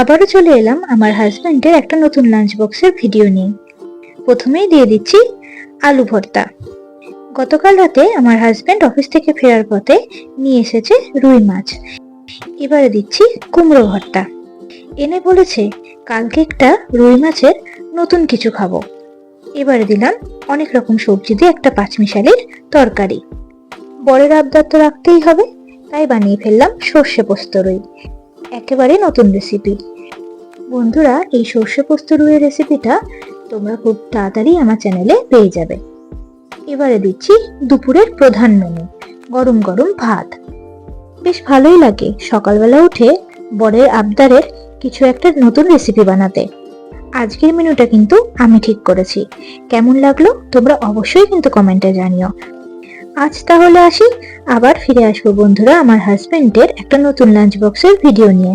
আবারও চলে এলাম আমার হাজব্যান্ডের একটা নতুন লাঞ্চ বক্সের ভিডিও নিয়ে। প্রথমেই দিয়ে দিচ্ছি আলু ভর্তা। গতকাল রাতে আমার হাজব্যান্ড অফিস থেকে ফেরার পথে নিয়ে এসেছে রুই মাছ। এবারে দিচ্ছি কুমড়ো ভর্তা। এনে বলেছে, কালকে একটা রুই মাছের নতুন কিছু খাব। এবারে দিলাম অনেক রকম সবজি দিয়ে একটা পাঁচমিশালির তরকারি। বরের আবদার তো রাখতেই হবে, তাই বানিয়ে ফেললাম সর্ষে পোস্ত রুই। একেবারে নতুন রেসিপি বন্ধুরা, এই সর্ষে পোস্ত রুইয়ের রেসিপিটা তোমরা খুব তাড়াতাড়ি আমার চ্যানেলে পেয়ে যাবে। এবারে দিচ্ছি দুপুরের প্রধান মেনু গরম গরম ভাত। বেশ ভালোই লাগে সকালবেলা উঠে বরের আবদারের কিছু একটা নতুন রেসিপি বানাতে। আজকের মেনুটা কিন্তু আমি ঠিক করেছি। কেমন লাগল তোমরা অবশ্যই কিন্তু কমেন্টে জানিও। আজ তাহলে আসি। আবার ফিরে আসব বন্ধুরা আমার হাজবেন্ডের একটা নতুন লাঞ্চ বক্সের ভিডিও নিয়ে।